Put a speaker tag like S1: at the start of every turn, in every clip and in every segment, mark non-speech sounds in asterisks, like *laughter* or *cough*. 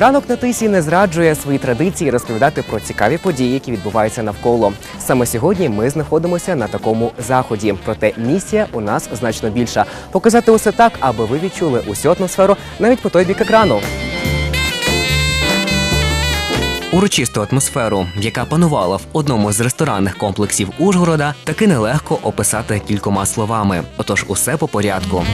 S1: Ранок на тисі не зраджує свої традиції розповідати про цікаві події, які відбуваються навколо. Саме сьогодні ми знаходимося на такому заході. Проте місія у нас значно більша показати усе так, аби ви відчули усю атмосферу навіть по той бік екрану. Урочисту атмосферу, яка панувала в одному з ресторанних комплексів Ужгорода, таки нелегко описати кількома словами. Отож, усе по порядку.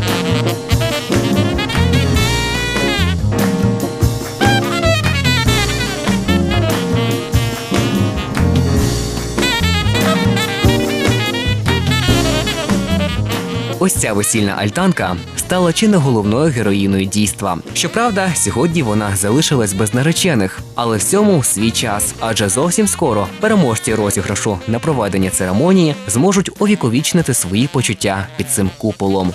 S1: Ось ця весільна альтанка стала чи не головною героїною дійства. Щоправда, сьогодні вона залишилась без наречених, але всьому свій час, адже зовсім скоро переможці розіграшу на проведення церемонії зможуть увіковічнити свої почуття під цим куполом.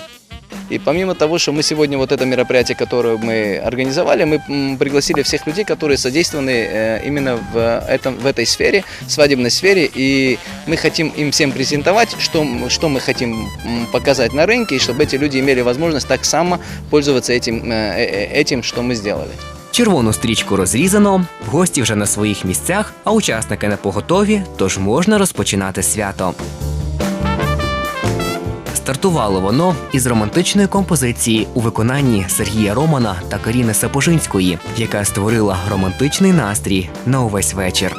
S2: И помимо того, что мы сегодня вот это мероприятие, которое мы организовали, мы м, пригласили всех людей, которые содействованы э, именно в, этом, в этой сфере, свадебной сфере, и мы хотим им всем презентовать, что, м- что мы хотим м, показать на рынке, и чтобы эти люди имели возможность так само пользоваться этим, э, э, этим что мы сделали.
S1: Червону стрічку розрізано, гості вже на своїх місцях, а учасники на поготові, тож можна розпочинати свято. Стартувало воно із романтичної композиції у виконанні Сергія Романа та Каріни Сапожинської, яка створила романтичний настрій на увесь вечір.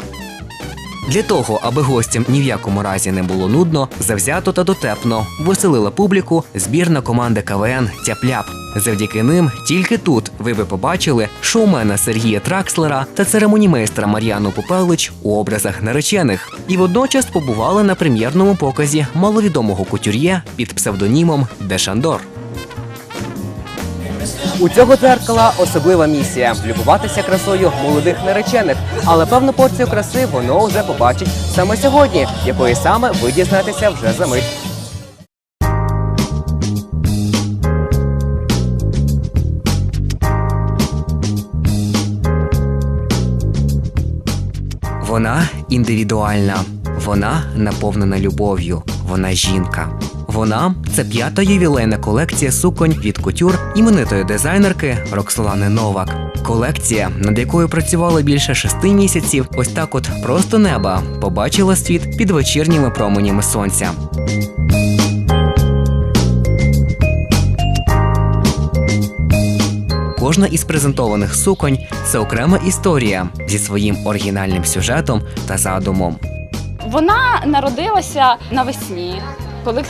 S1: Для того, аби гостям ні в якому разі не було нудно, завзято та дотепно веселила публіку збірна команда КВН Тяпляп. Завдяки ним тільки тут ви би побачили шоумена Сергія Тракслера та церемонімейстра Мар'яну Попелич у образах наречених, і водночас побували на прем'єрному показі маловідомого кутюр'є під псевдонімом Дешандор. У цього дзеркала особлива місія любуватися красою молодих наречених. Але певну порцію краси воно вже побачить саме сьогодні, якої саме ви дізнаєтеся вже за мить. Вона індивідуальна, вона наповнена любов'ю, вона жінка. Вона це п'ята ювілейна колекція суконь від кутюр іменитої дизайнерки Роксолани Новак. Колекція, над якою працювали більше шести місяців, ось так от просто неба побачила світ під вечірніми променями сонця. Кожна із презентованих суконь це окрема історія зі своїм оригінальним сюжетом та задумом.
S3: Вона народилася навесні, коли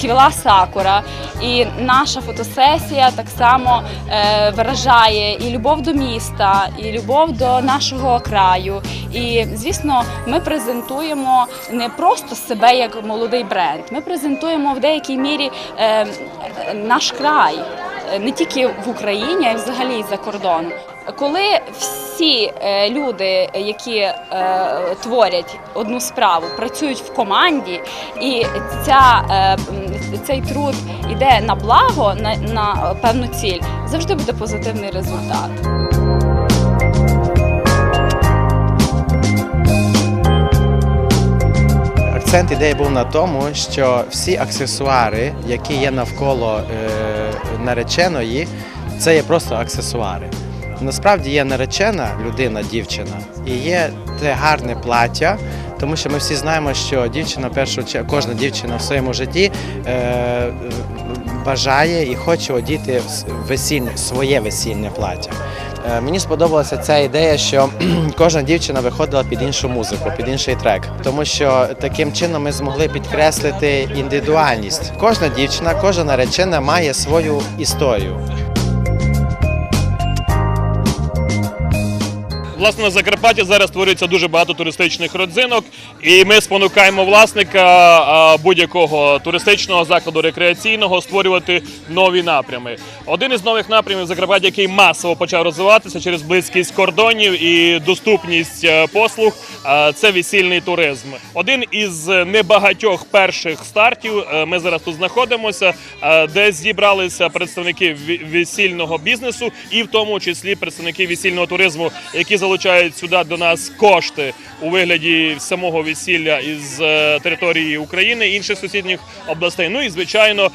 S3: квіла сакура, і наша фотосесія так само е, виражає і любов до міста, і любов до нашого краю. І звісно, ми презентуємо не просто себе як молодий бренд. Ми презентуємо в деякій мірі е, наш край. Е, Не тільки в Україні, а й взагалі за кордоном. Коли всі е, люди, які е, творять одну справу, працюють в команді, і ця, е, цей труд йде на благо, на, на певну ціль, завжди буде позитивний результат.
S4: Акцент ідеї був на тому, що всі аксесуари, які є навколо нареченої, це є просто аксесуари. Насправді є наречена людина, дівчина, і є те гарне плаття, тому що ми всі знаємо, що дівчина, першу чергу, кожна дівчина в своєму житті е, бажає і хоче одіти весільне, своє весільне плаття. Е, Мені сподобалася ця ідея, що *clears throat* кожна дівчина виходила під іншу музику, під інший трек, тому що таким чином ми змогли підкреслити індивідуальність. Кожна дівчина, кожна наречена має свою історію.
S5: Власне, на Закарпатті зараз створюється дуже багато туристичних родзинок, і ми спонукаємо власника будь-якого туристичного закладу рекреаційного створювати нові напрями. Один із нових напрямів в Закарпатті, який масово почав розвиватися через близькість кордонів і доступність е, послуг, це весільний туризм. Один із небагатьох перших стартів. е, Ми зараз тут знаходимося, е, де зібралися представники весільного бізнесу, і в тому числі представники весільного туризму, які залучилися залучають сюди до нас кошти у вигляді самого весілля із е, території України, інших сусідніх областей. Ну і звичайно,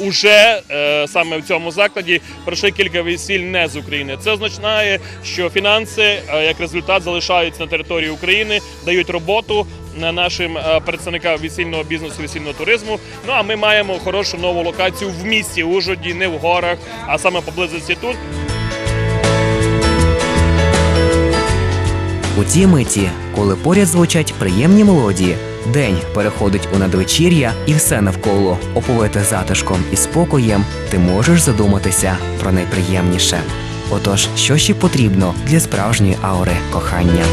S5: уже е, саме в цьому закладі пройшли кілька весіль не з України. Це означає, що фінанси е, як результат залишаються на території України, дають роботу на нашим представникам весільного бізнесу, весільного туризму. Ну а ми маємо хорошу нову локацію в місті Ужгороді, не в горах, а саме поблизості тут.
S1: У тій миті, коли поряд звучать приємні мелодії, день переходить у надвечір'я і все навколо оповите затишком і спокоєм, ти можеш задуматися про найприємніше. Отож, що ще потрібно для справжньої аури кохання?